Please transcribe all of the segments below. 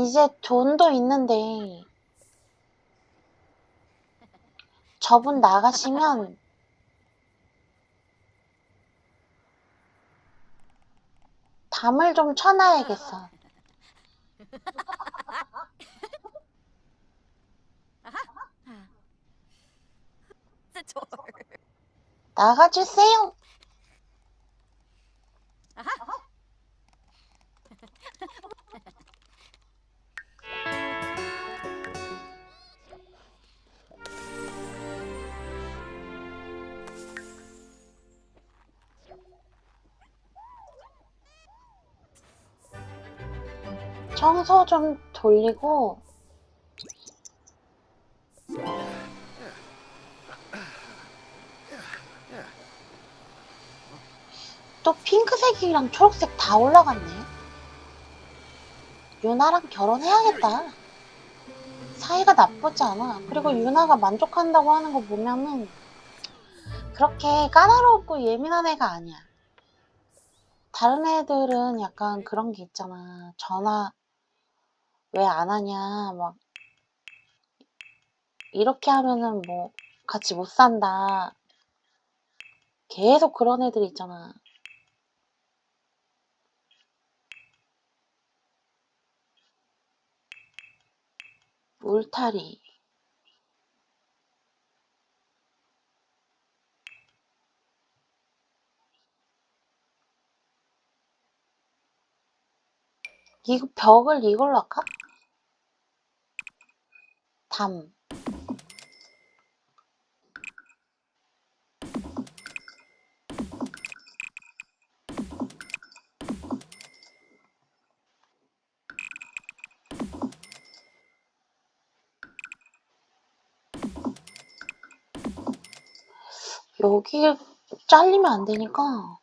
이제 돈도 있는데 저분 나가시면 담을 좀 쳐놔야겠어. 나가주세요. 청소 좀 돌리고 또 핑크색이랑 초록색 다 올라갔네. 유나랑 결혼해야겠다. 사이가 나쁘지 않아. 그리고 유나가 만족한다고 하는 거 보면은 그렇게 까다롭고 예민한 애가 아니야. 다른 애들은 약간 그런 게 있잖아. 전화 왜 안 하냐, 막 이렇게 하면은 뭐 같이 못 산다. 계속 그런 애들 있잖아. 울타리. 이거 벽을 이걸로 할까? 담. 여기 잘리면 안 되니까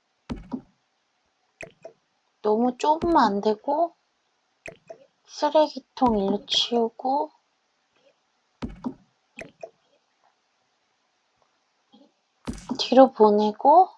너무 좁으면 안 되고 쓰레기통 일로 치우고 뒤로 보내고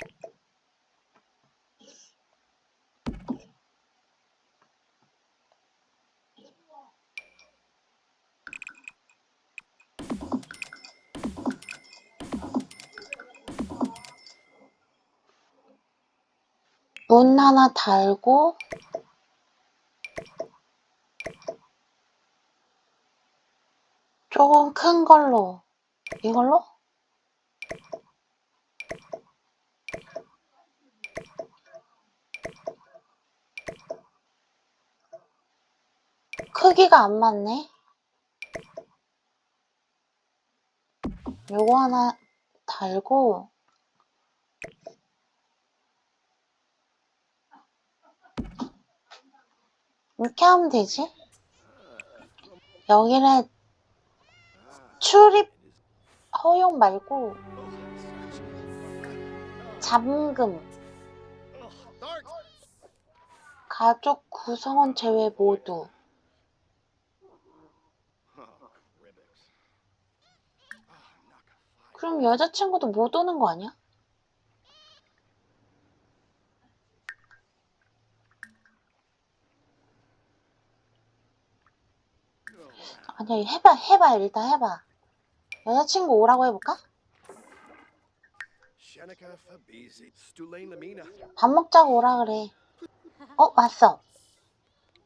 문 하나 달고 조금 큰 걸로 이걸로? 크기가 안 맞네. 요거 하나 달고 이렇게 하면 되지? 여기는 출입 허용 말고 잠금 가족 구성원 제외 모두 그럼 여자친구도 못 오는 거 아니야? 아니야 해봐 해봐 일단 해봐. 여자친구 오라고 해볼까? 밥 먹자고 오라 그래. 어 왔어.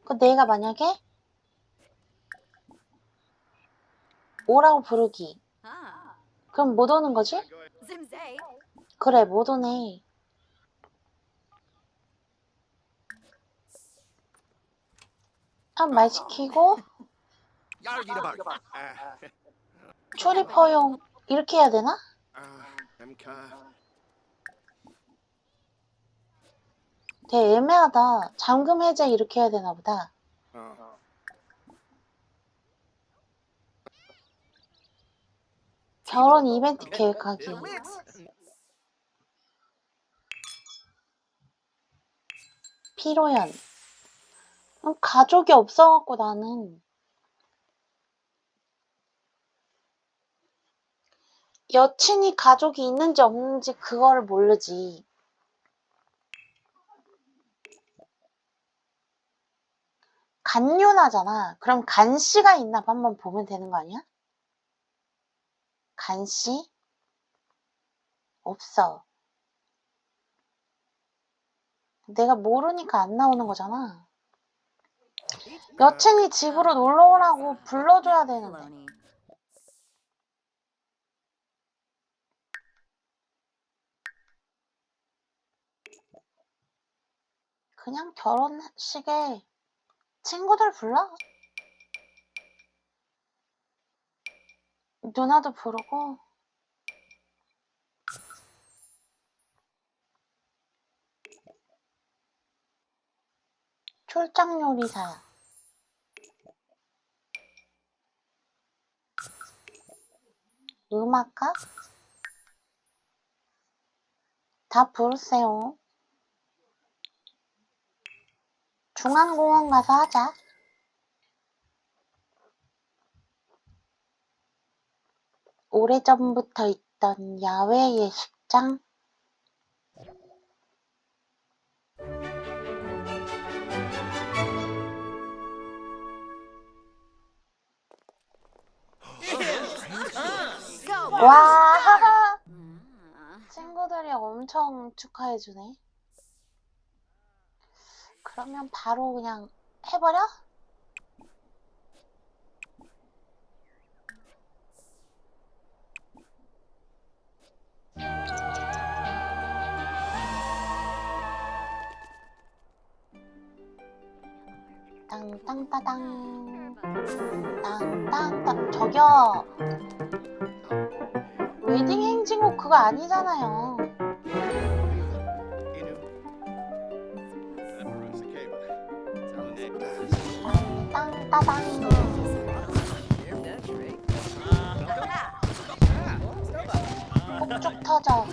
그 내가 만약에 오라고 부르기. 그럼 못 오는 거지? 그래 못 오네. 한말 시키고 Yargidabak. Ah, 출입 허용 이렇게 해야 되나? MK. 되게 애매하다 잠금 해제 이렇게 해야 되나 보다. 결혼 이벤트 계획하기 피로연 음, 가족이 없어갖고 나는 여친이 가족이 있는지 없는지 그거를 모르지 간유나잖아. 그럼 간씨가 있나 봐 한번 보면 되는 거 아니야? 간씨? 없어. 내가 모르니까 안 나오는 거잖아. 여친이 집으로 놀러 오라고 불러줘야 되는데. 그냥 결혼식에 친구들 불러? 누나도 부르고 출장 요리사야. 음악가? 다 부르세요. 중앙공원 가서 하자. 오래전부터 있던 야외 예식장? 와. 친구들이 엄청 축하해주네. 그러면 바로 그냥 해버려? 땅땅따당. 땅땅땅 저기요. 웨딩 행진곡 그거 아니잖아요 폭죽 터져.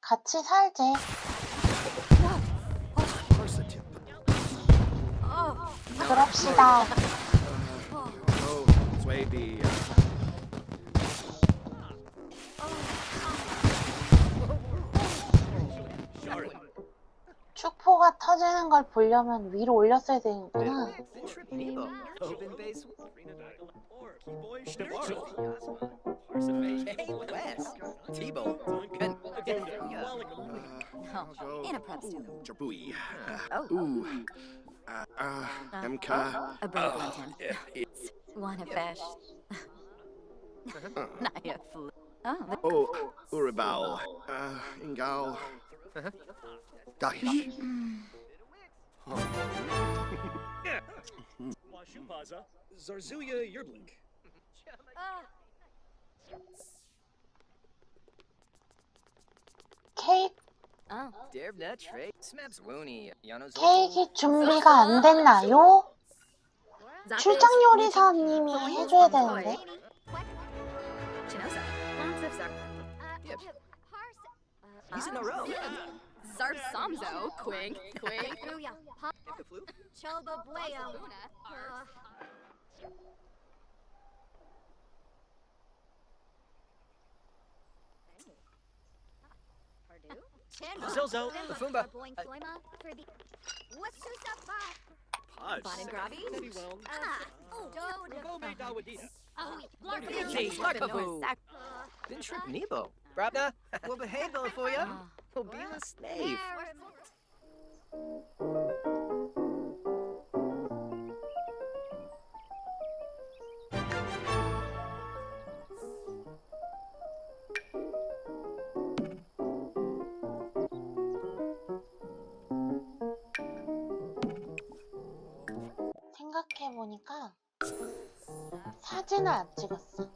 같이 살지. 그럽시다. 축포가 터지는 걸 보려면 위로 올렸어야 되는구나 Tebow, in a prep Oh. Ooh. Uh, uh, A bird oh. Yeah, Wanafesh. Naya Flu. Oh, oh, Uribal. Uh, Ingal. Washupaza, Zarzuya Yerblink. 케이크 oh. Derbna Trey. Smaps Woony. Yano's. 케이크 준비가 안 됐나요? 출장 요리사님이 해줘야 되는데 He's in a row. Zarb Somzo, Quink, Quink. yeah Pop, Chalba Bueo. Zozo, the Fumba. Pause. Gee, Larkaboo. Didn't trip Nebo. Grabna. we'll behave for you. Oh. We'll be a slave. 생각해보니까 사진을 안 찍었어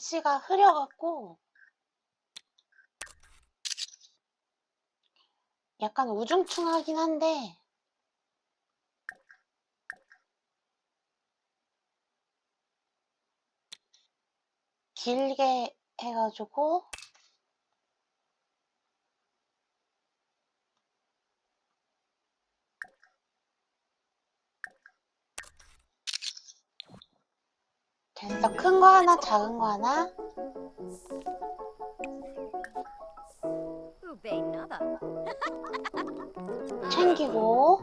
날씨가 흐려갖고 약간 우중충하긴 한데 길게 해가지고 됐어. 큰거 하나, 작은 거 하나. 챙기고.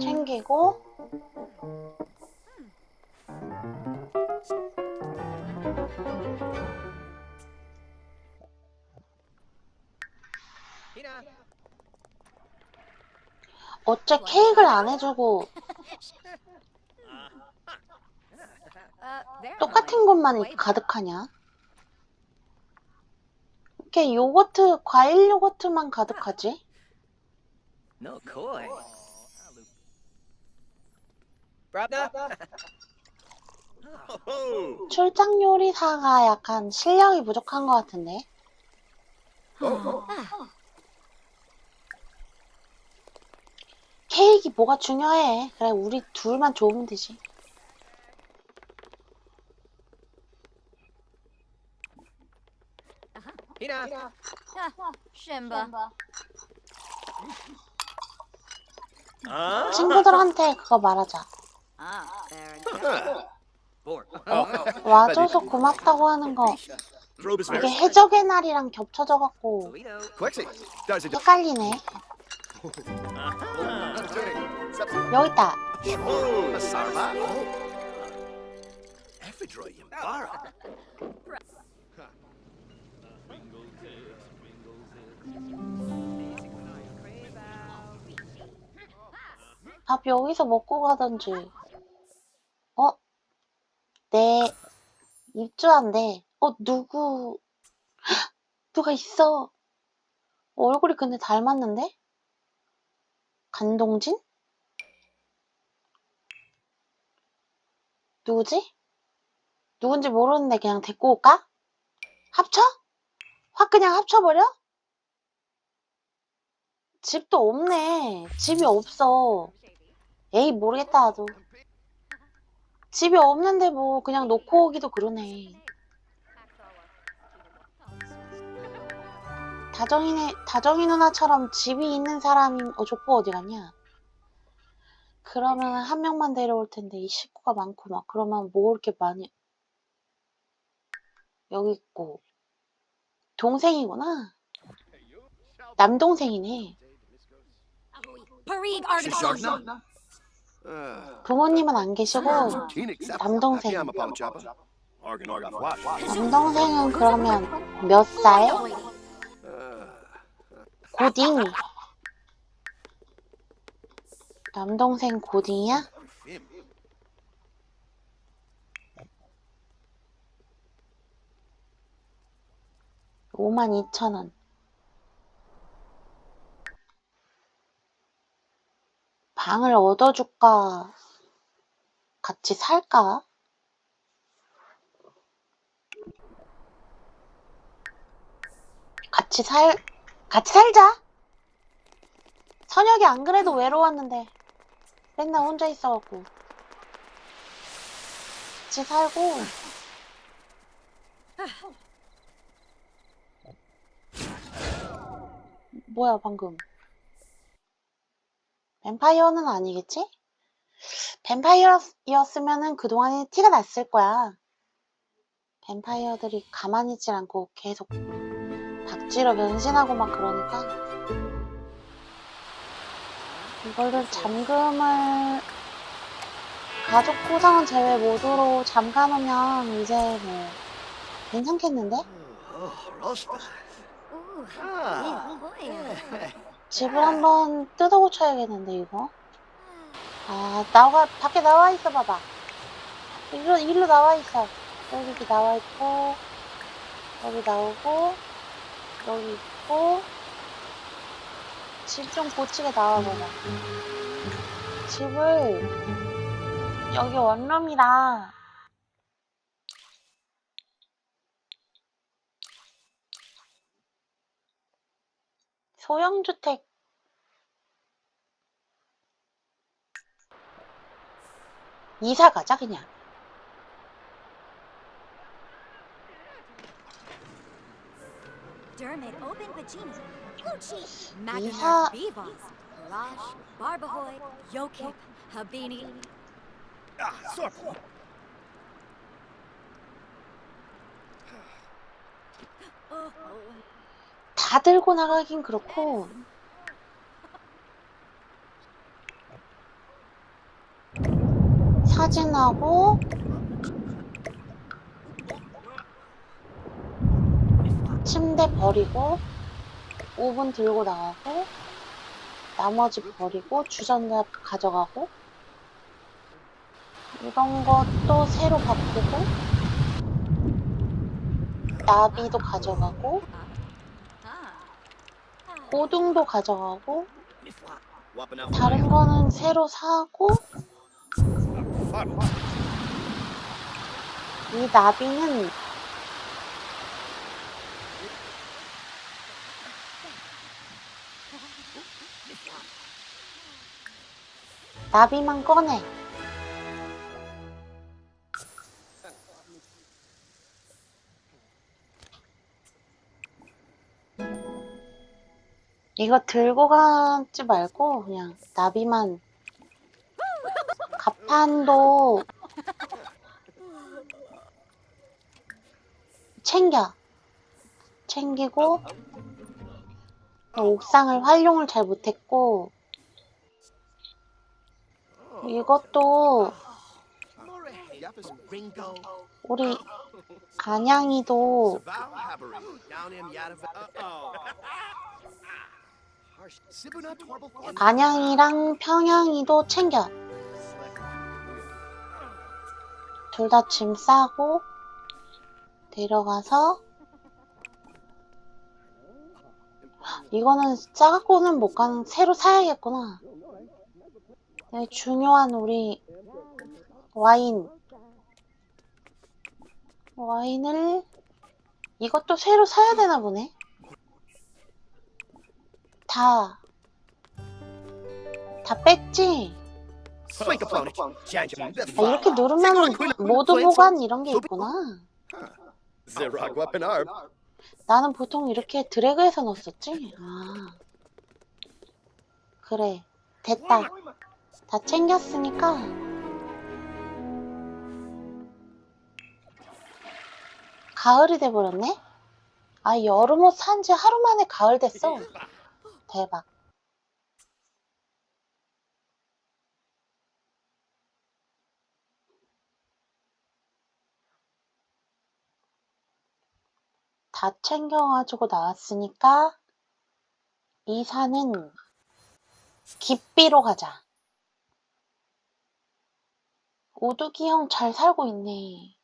챙기고. 어째 케이크를 안 해주고 똑같은 것만 가득하냐? 이렇게 요거트, 과일 요거트만 가득하지? No? Oh, 출장 요리사가 약간 실력이 부족한 것 같은데? 케이크 뭐가 중요해? 그래, 우리 둘만 좋으면 되지. Hina. Ah, Shimba. 친구들한테 그거 말하자. Ah. Four. 와줘서 고맙다고 하는 거. 이게 해적의 날이랑 겹쳐져갖고 Toledo. Quexy, does it? 헷갈리네. 여기 있다. Oh, Sarva. Ephedra Yambara. 밥 여기서 먹고 가던지. 어? 네. 입주한대. 어, 누구? 헉, 누가 있어? 얼굴이 근데 닮았는데? 간동진? 누구지? 누군지 모르는데 그냥 데리고 올까? 합쳐? 확 그냥 합쳐버려? 집도 없네. 집이 없어. 에이 모르겠다 나도 집이 없는데 뭐 그냥 놓고 오기도 그러네. 다정이네 다정이 누나처럼 집이 있는 사람이 어 족보 어디 갔냐? 그러면 한 명만 데려올 텐데 이 식구가 많고 막 그러면 뭐 이렇게 많이 여기 있고. 동생이구나? 남동생이네 부모님은 안 계시고 남동생. Organ, what? 남동생은 그러면 몇 살? 고딩. 남동생 고딩이야? 5만 2천 원. 방을 얻어줄까? 같이 살까? 같이 살, 같이 살자. 선혁이 안 그래도 외로웠는데 맨날 혼자 있어갖고 같이 살고 뭐야 방금 뱀파이어는 아니겠지? 뱀파이어였으면은 그동안에 티가 났을 거야. 뱀파이어들이 가만히 있질 않고 계속 박쥐로 변신하고 막 그러니까 이걸로 잠금을 가족 구성은 제외 모두로 잠가놓으면 이제 뭐 괜찮겠는데? 집을 한번 뜯어 고쳐야겠는데 이거? 아 나와 밖에 나와 있어 봐봐. 일로 일로 나와 있어. 여기 이렇게 나와 있고 여기 나오고 여기 있고. 집 좀 고치게 나와 봐봐. 집을 여기 원룸이라 소형주택 이사 가자 그냥 Dermot Open Vagina. Gucci. 이사- Magnus Vivos. Raj. Barbahoy. Yokip. Habini. Ah, Sorpo. 다 들고 나가긴 그렇고 사진하고 침대 버리고 오븐 들고 나가고 나머지 버리고 주전자 가져가고 이런 것도 새로 바꾸고 나비도 가져가고. 고등도 가져가고. 다른 거는 새로 사고 이 나비는 나비만 꺼내. 이거 들고 가지 말고 그냥 나비만. 가판도 챙겨. 챙기고 옥상을 활용을 잘 못했고 이것도. 우리 안양이도 안양이랑 평양이도 챙겨. 둘 다 짐 싸고 데려가서 이거는 싸갖고는 못 가는 새로 사야겠구나. 네, 중요한 우리 와인. 와인을 이것도 새로 사야 되나 보네 다 다 뺐지? 아, 이렇게 누르면 모두 보관 이런 게 있구나. 나는 보통 이렇게 드래그해서 넣었었지. 아. 그래. 됐다. 다 챙겼으니까. 가을이 돼버렸네? 아, 여름 옷 산 지 하루 만에 가을 됐어. 대박. 다 챙겨가지고 나왔으니까 이 산은 깊비로 가자. 오두기 형 잘 살고 있네.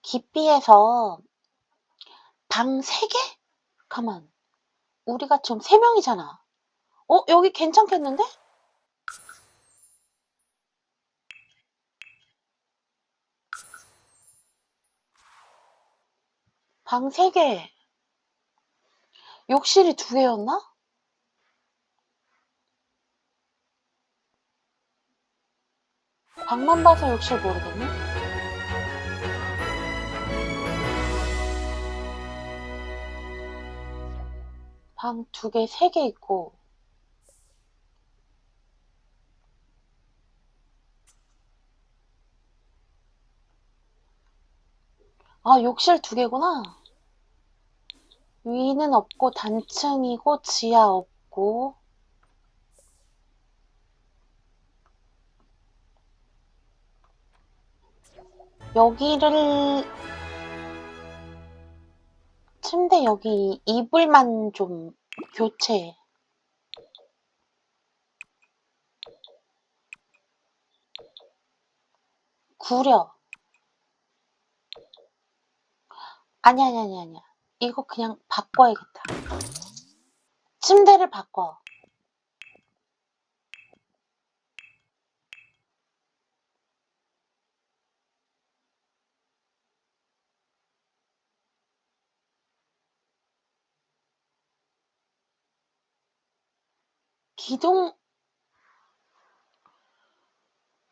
깊비에서 방 3개? 가만. 우리가 지금 3명이잖아. 어? 여기 괜찮겠는데? 방 3개. 욕실이 2개였나? 방만 봐서 욕실 모르겠네. 방 2개, 3개 있고. 아, 욕실 2개구나. 위는 없고 단층이고 지하 없고 여기를 침대 여기 이불만 좀 교체해. 구려. 아니 아니 아니 아니야. 이거 그냥 바꿔야겠다. 침대를 바꿔. 기둥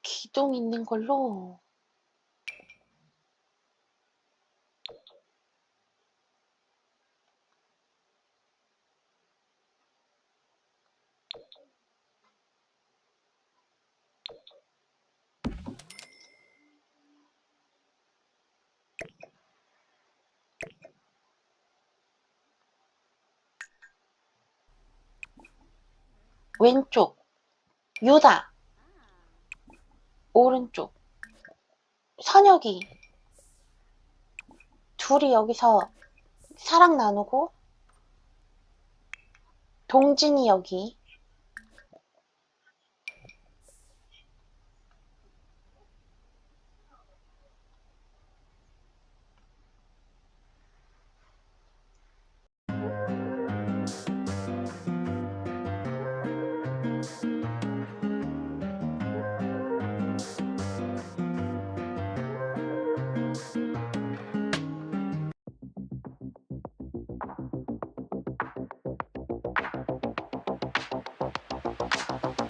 기둥 있는 걸로 왼쪽. 유다. 오른쪽. 선혁이. 둘이 여기서 사랑 나누고 동진이 여기